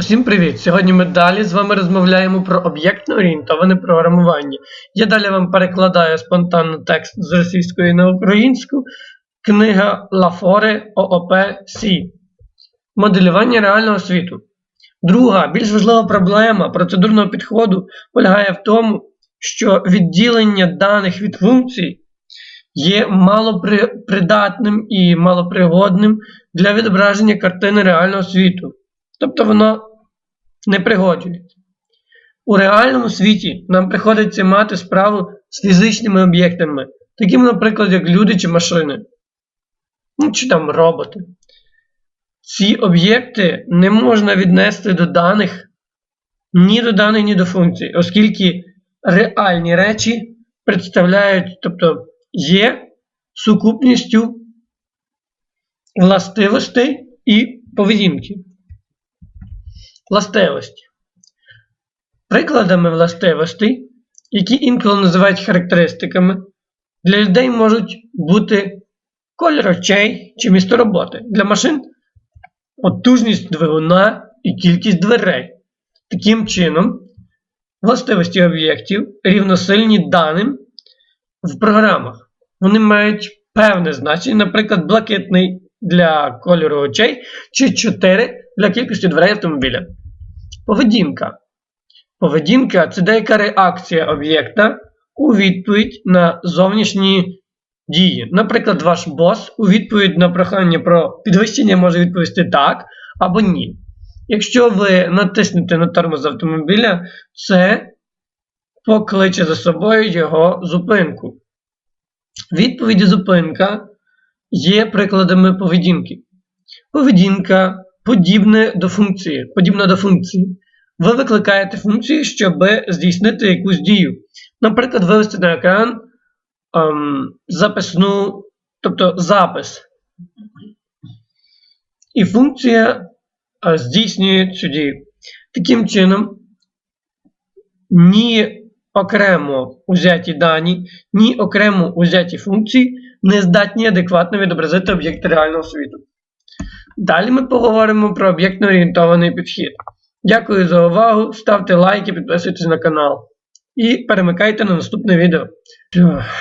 Всім привіт! Сьогодні ми далі з вами розмовляємо про об'єктно орієнтоване програмування. Я далі вам перекладаю спонтанно текст з російської на українську. Книга Лафори ООП Сі. Моделювання реального світу. Друга, більш важлива проблема процедурного підходу полягає в тому, що відділення даних від функцій є малопридатним і малопригодним для відображення картини реального світу. Тобто воно не пригоджується. У реальному світі нам приходиться мати справу з фізичними об'єктами, такими, наприклад, як люди чи машини, ну, чи там роботи. Ці об'єкти не можна віднести до даних ні до даних, ні до функцій, оскільки реальні речі представляють, тобто є сукупністю властивостей і поведінки. Властивості. Прикладами властивостей, які інколи називають характеристиками, для людей можуть бути колір очей чи місто роботи. Для машин потужність двигуна і кількість дверей. Таким чином, властивості об'єктів рівносильні даним в програмах. Вони мають певне значення, наприклад, блакитний для кольору очей чи 4 для кількості дверей автомобіля. Поведінка. Поведінка це деяка реакція об'єкта у відповідь на зовнішні дії. Наприклад, ваш бос у відповідь на прохання про підвищення може відповісти так або ні. Якщо ви натиснете на тормоз автомобіля, це покличе за собою його зупинку. Відповідь зупинка є прикладами поведінки. Поведінка подібне до функції, подібна до функції. Ви викликаєте функцію, щоб здійснити якусь дію. Наприклад, вивести на екран ем, записну, тобто запис. І функція е, здійснює цю дію. Таким чином, ні окремо узяті дані, ні окремо узяті функції не здатні адекватно відобразити об'єкти реального світу. Далі ми поговоримо про об'єктно орієнтований підхід. Дякую за увагу, ставте лайки, підписуйтесь на канал і перемикайте на наступне відео.